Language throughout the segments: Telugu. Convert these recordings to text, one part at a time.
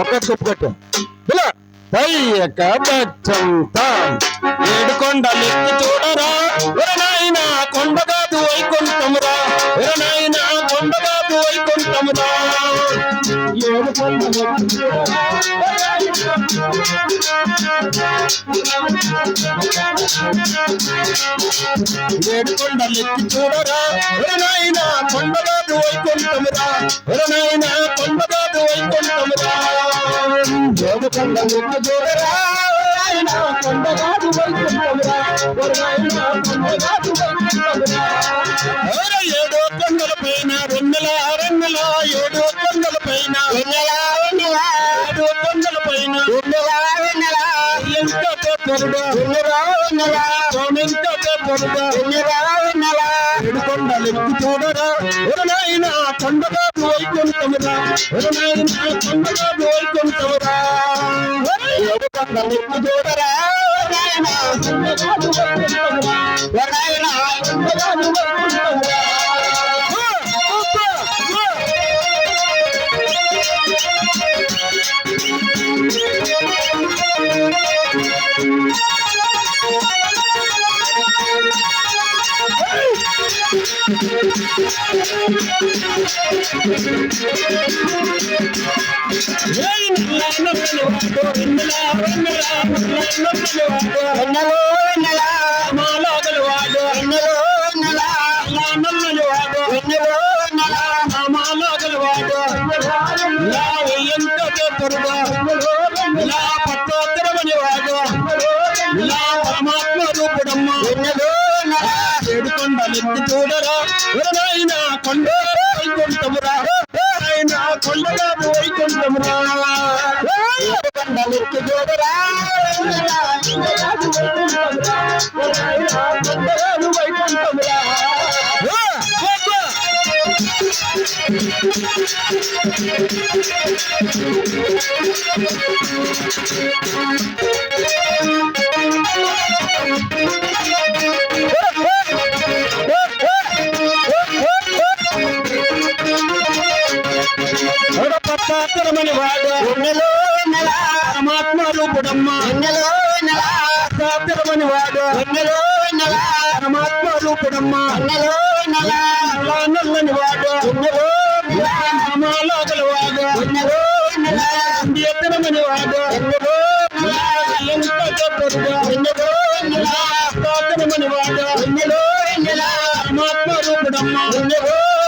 ఒక్కటి చెప్పుకొట్టు ఇలా తయ్యక బచ్చంత ఏడు కొండలెక్కి చూడరా. ఎరనాయన కొండ కాదు వైకుంఠమురా. ఎరనాయన కొండ కాదు వైకుంఠమురా. ఏడు కొండలెక్కి చూడరా. ఏడు కొండలెక్కి చూడరా. నాయన కొండగాదు వైకుంఠమురా. ఎరనాయన ఏడు కొండలెక్కి చూడరా వైకుంఠమురా కొండల పైన రెండల రెండల ఏడో కొండల పైన వెన్నెల వెన్నెల ఏడు కొండల పైన వెన్నెల వెన్నెల ఎంత పొరుడు వెన్నెల వెన్నెల ఎంత పొరుడు వెన్నెల చూడరా నాయన కొండగాదు వైకుంఠమురా నాయన కొండగాదు వైకుంఠమురా చూడరా నాయనా కొండగాదు వైకుంఠమురా. వెన్నెల మాలోగలవాడు వెన్నెల వెన్నెల నల్లలవాడు వెన్నెల వెన్నెల మాలోగలవాడు ఏడుకొండలెత్తి చూడరా ఎవరైనా కొండ వైకుంఠమురా ఎవరైనా కొండగా వైకుంఠమురా ఏడు చూడరా వెన్నెల వైకుంఠమురా. పట్టాత్తరమని వాడు. వెన్నెల వెన్నెల పరమాత్మ రూపుడమ్మ వెన్నెల వెన్నెల పట్టాత్తరమని వాడు. వెన్నెల వెన్నెల పరమాత్మ రూపుడమ్మ వెన్నెల వెన్నెల నల్లని వాడు. వెన్నెల మాలోగల వాడు. వెన్నెల వెన్నెల ఎత్తనమని వాడు. వెన్నెల ఎంత పొరుగు వెన్నెల వెన్నెల పట్టాత్తరమని వాడు. వెన్నెల వెన్నెల పరమాత్మ రూపుడమ్మ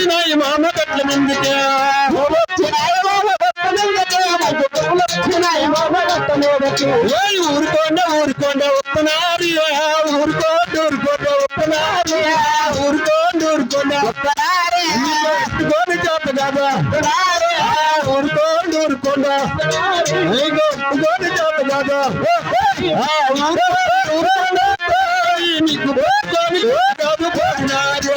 పూలొచ్చినాయి మామ పూలొచ్చినాయి మామ గట్ల మందికి మంచి పూలొచ్చినాయి మామ గట్ల మందికి ఏ ఊరుకోండ ఊరుకోండ ఉత్తనారి ఊరుకోండ ఊరుకోండ ఉత్తనారి ఊరుకోండ ఊరుకోండ ఊరుకోండి చేత కదా. ఊరుకోండి ఊరుకోండ ఊరుకోండి చేత కదా ఊరుకోండి నీకు పోతాను కాదు పోయినారు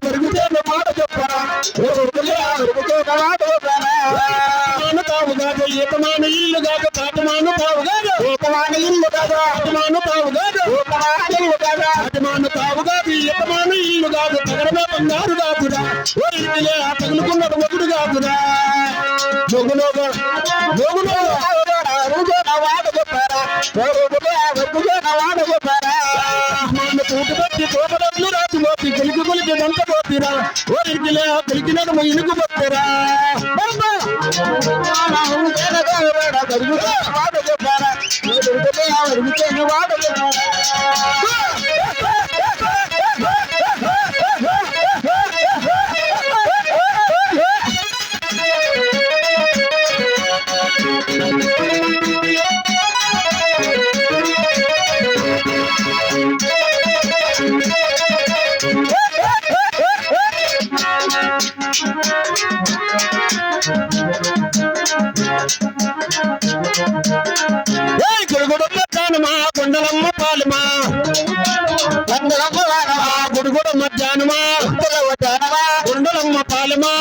ఏకమాన ఇల్లు కాదు కాటమాను తావు కాదు. ఏకమాన ఇల్లు కాదు కాటమాను తావు కాదు. ఏకమాన ఇల్లు కాదు కాటమాను తావు కాదు. ఏకమాన ఇల్లు కాదు తగడమే బంగారు కాదురా. ఓ ఇంటిలే ఆ తగులుకున్నది ఒకడు కాదురా. మొగులోగా మొగులోగా చెప్పారా? తూటు పట్టి తోటలు కొలికి కొలికి దంత పోతిరా ఓ ఇంటిలే ఆ కొలికినడు ఇనుకు పోతిరా ఏయ్ గుడుగుడమ్మ జానమా కొండలమ్మ పాలమా. ఆ గుడుగుడ మధ్యాహ్నమా పాలమా.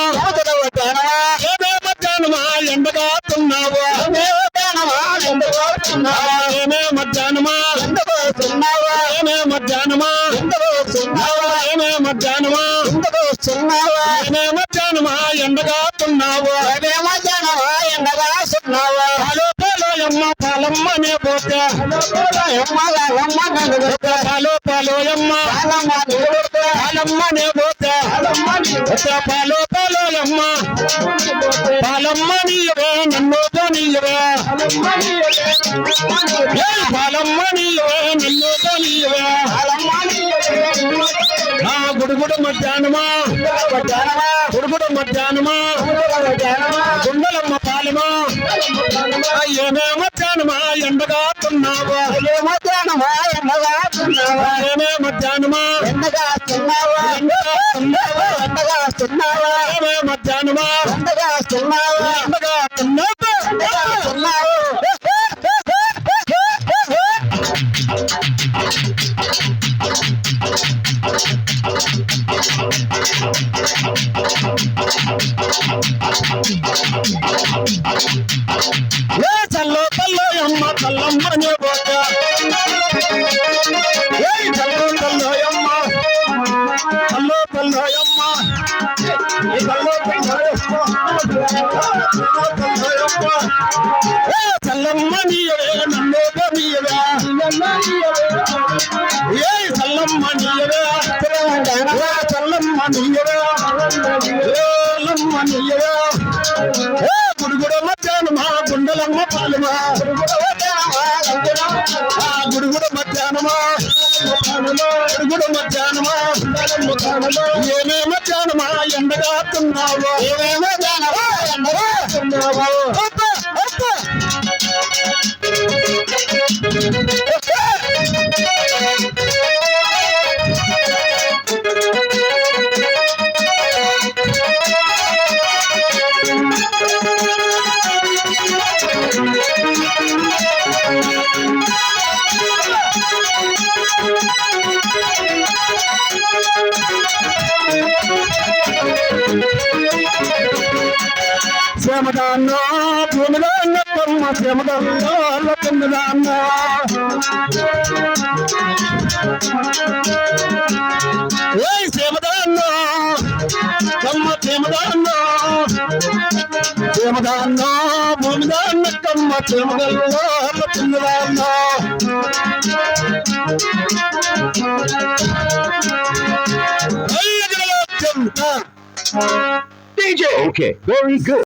పోతే పాలో పాలోయమ్మ పాలమ్మనే పోతే పాలో పాలోయమ్మ పాలమ్మ నీయవే నన్ను నీయవే ఏయ్ పాలమ్మ నీయవే నన్ను నీయవే ఆ గుడుగుడు మధ్యాహ్నమా గుడుగుడు మధ్యాహ్నమా గుండలమ్మ పాలమా ఏమే మధ్యాహ్నమా ఎండగా తున్నావు ఏమే మధ్యాహ్నమా? ఎండగా తున్నావు ఏమే మధ్యాహ్నమా ఎండగా తున్నావు ఏ చల్లో చల్లో అమ్మ చల్లమ్మనే పోత ఏ చల్లో చల్లో అమ్మ చల్లో చల్లో అమ్మ ఏ చల్లో చల్లో అమ్మ ఏ చల్లమ్మ నీయవే నన్ను నీయవే ఏ చల్లమ్మ నీయవే ఏ చల్లమ్మ నీయవే ఏ లమ్మ నీయవే ఏ గుడుగుడ మధ్యాహ్నమా గుండెలమ్మ పాలమా ఆ గుడుగుడ మధ్యాహ్నమా గుడుగుడ మధ్యాహ్నమా ఏమే మధ్యాహ్నమా ఎండగా తున్నావు ఏమే మధ్యాహ్నమా ఎండగా తున్నావు శ్రమదాన్న భూమిదాన్న కమ్మ శ్రమదాన్న లక్ష్మదాన్న ఏ శ్రమదాన్న కమ్మ శ్రమదాన్న. శ్రమదాన్న భూమిదాన్న కమ్మ శ్రమదల్ల లక్ష్మదాన్న DJ. Okay, very good.